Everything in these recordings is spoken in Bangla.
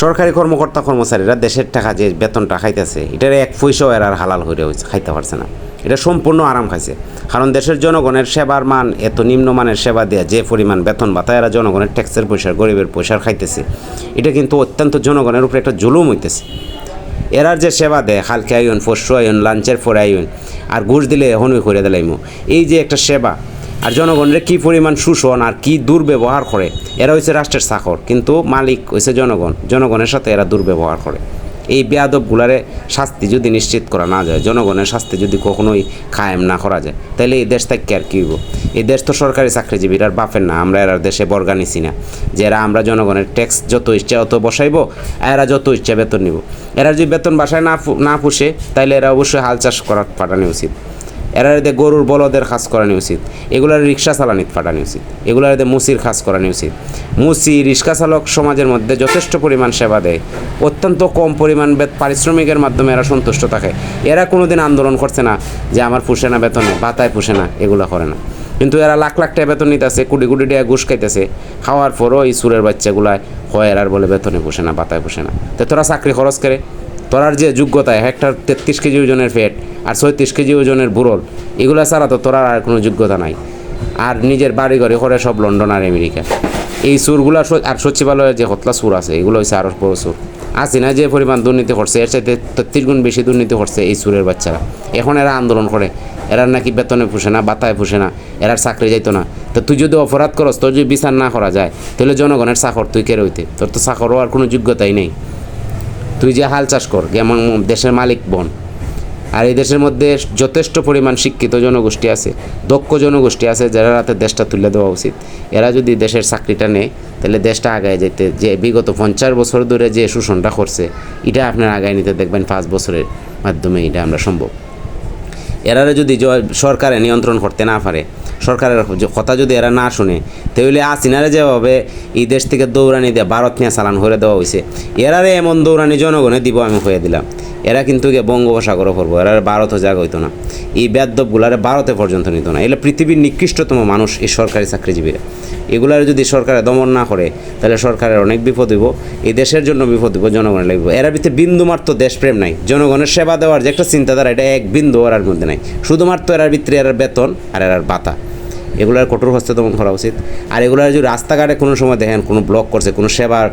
সরকারি কর্মকর্তা কর্মচারীরা দেশের টাকা যে বেতনটা খাইতেছে, এটার এক পয়সাও এরা আর হালাল হয়ে হয়েছে খাইতে পারছে না। এটা সম্পূর্ণ আরাম খাইছে। কারণ দেশের জনগণের সেবার মান, এত নিম্নমানের সেবা দেয়া যে পরিমাণ বেতন ভাতা, এরা জনগণের ট্যাক্সের পয়সার, গরিবের পয়সার খাইতেছে। এটা কিন্তু অত্যন্ত জনগণের উপরে একটা জুলুম হইতেছে। এরার যে সেবা দেয়, হালকে আইন পরশু আইন লাঞ্চের পরে আইন আর ঘুষ দিলে এখনই করে দিলাইমু। এই যে একটা সেবা আর জনগণের কী পরিমাণ শোষণ আর কী দুর্ব্যবহার করে? এরা হচ্ছে রাষ্ট্রের চাকর কিন্তু মালিক হচ্ছে জনগণ। জনগণের সাথে এরা দুর্ব্যবহার করে। এই বেয়াদবগুলারে শাস্তি যদি নিশ্চিত করা না যায়, জনগণের শাস্তি যদি কখনোই কায়েম না করা যায় তাহলে এই দেশ থেকে আর কী হইব? এই দেশ তো সরকারি চাকরিজীবীর, আর বাপের না, আমরা এরা দেশে বর্গা নিছি না। যে এরা আমরা জনগণের ট্যাক্স যত ইচ্ছা অত বসাইব, এরা যত ইচ্ছা বেতন নিব। এরা যদি বেতন বাসায় না না পুষে তাহলে এরা অবশ্যই হাল চাষ করার পাঠানো উচিত। এরা এদের গরুর বলদের খাস করানো উচিত। এগুলার রিক্সা চালানিত পাঠানো উচিত। এগুলার এদের মুসির খাস করানো উচিত। মুসি রিক্সা চালক সমাজের মধ্যে যথেষ্ট পরিমাণ সেবা দেয়। অত্যন্ত কম পরিমাণ পারিশ্রমিকের মাধ্যমে এরা সন্তুষ্ট থাকে। এরা কোনোদিন আন্দোলন করছে না যে আমার পুষে না বেতনে বাতায় পুষে না, এগুলো করে না। কিন্তু এরা লাখ লাখ টাকা বেতন নিতেছে, কোটি কোটি টাকা ঘুষ খাইতেছে। খাওয়ার পরও এই সুরের বাচ্চাগুলায় হয় এরার বলে বেতনে পুষে না বাতায় পুষে না। তো তোরা চাকরি খরচ করে। তোরার যে যোগ্যতা হেক্টর তেত্রিশ কেজি ওজনের ফ্যাট আর ছয়ত্রিশ কেজি ওজনের বুড়ল এগুলো ছাড়া তো তোরার আর কোনো যোগ্যতা নাই। আর নিজের বাড়ি ঘরে করে সব লন্ডন আর আমেরিকা। এই সুরগুলো আর সচিবালয়ের যে হতলা সুর আছে, এগুলো হচ্ছে আরও বড় সুর। আছে না যে পরিমাণ দুর্নীতি করছে, এর চাইতে তেত্রিশ গুণ বেশি দুর্নীতি করছে এই সুরের বাচ্চারা। এখন এরা আন্দোলন করে, এরা নাকি বেতনে পুষে না, বাতায় পুষে না এরা চাকরি যাইতো না। তো তুই যদি অপরাধ করস, তোর যদি বিচার না করা যায়, তাহলে জনগণের চাকর তুই কেড়ে হইতে তোর তো চাকরও আর কোনো যোগ্যতাই নেই। তুই যে হাল চাষ কর যেমন দেশের মালিক বন। আর এই দেশের মধ্যে যথেষ্ট পরিমাণ শিক্ষিত জনগোষ্ঠী আছে, দক্ষ জনগোষ্ঠী আছে, যারা রাতে দেশটা তুলে দেওয়া উচিত। এরা যদি দেশের চাকরিটা নেয়, তাহলে দেশটা আগায় যেতে, যে বিগত পঞ্চাশ বছর ধরে যে শোষণটা করছে, এটা আপনার আগায় নিতে দেখবেন পাঁচ বছরের মাধ্যমে এটা আমরা সম্ভব। এরারে যদি সরকারে নিয়ন্ত্রণ করতে না পারে, সরকারের কথা যদি এরা না শুনে, তাহলে আসিনারে যেভাবে এই দেশ থেকে দৌড়ানি দিয়ে, ভারত নিয়ে চালান করে দেওয়া হয়েছে এরারে এমন দৌড়ানি জনগণে দিব আমি হয়ে দিলাম। এরা কিন্তু গিয়ে বঙ্গোপসাগরও করব এরা ভারতও জায়গা হইতো না। এই বেদবগুলারে ভারতে পর্যন্ত নিত না। এগুলো পৃথিবীর নিকৃষ্টতম মানুষ এই সরকারি চাকরিজীবীরা। এগুলার যদি সরকারে দমন না করে, তাহলে সরকারের অনেক বিপদ হইব, এই দেশের জন্য বিপদ হইব, জনগণের লাগবে। এরা ভিতরে বিন্দুমাত্র দেশপ্রেম নাই। জনগণের সেবা দেওয়ার যে একটা চিন্তাধারা, এটা এক বিন্দু ওরার মধ্যে নাই। শুধুমাত্র এরার ভিতরে এরার বেতন আর এরার বাতা এগুলার কঠোর হস্তে দমন করা উচিত। আর এগুলার যদি রাস্তাঘাটে কোনো সময় দেখেন কোনো ব্লক করছে, কোনো সেবার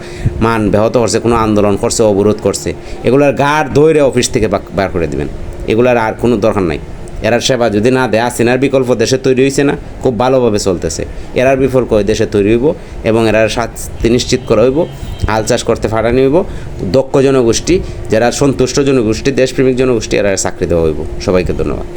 মান ব্যাহত করছে, কোনো আন্দোলন করছে, অবরোধ করছে, এগুলার গাড় ধৈরে অফিস থেকে বার করে দেবেন। এগুলার আর কোনো দরকার নাই। এরার সেবা যদি না দেয় আসিনার বিকল্প দেশে তৈরি হয়েছে না, খুব ভালোভাবে চলতেছে। এরার বিকল্প দেশে তৈরি হইব এবং এরার শাস্তি নিশ্চিত করা হইব, হাল চাষ করতে ফাটানি হইব, দক্ষ জনগোষ্ঠী, যারা সন্তুষ্ট জনগোষ্ঠী, দেশপ্রেমিক জনগোষ্ঠী এরা চাকরি দেওয়া হইব। সবাইকে ধন্যবাদ।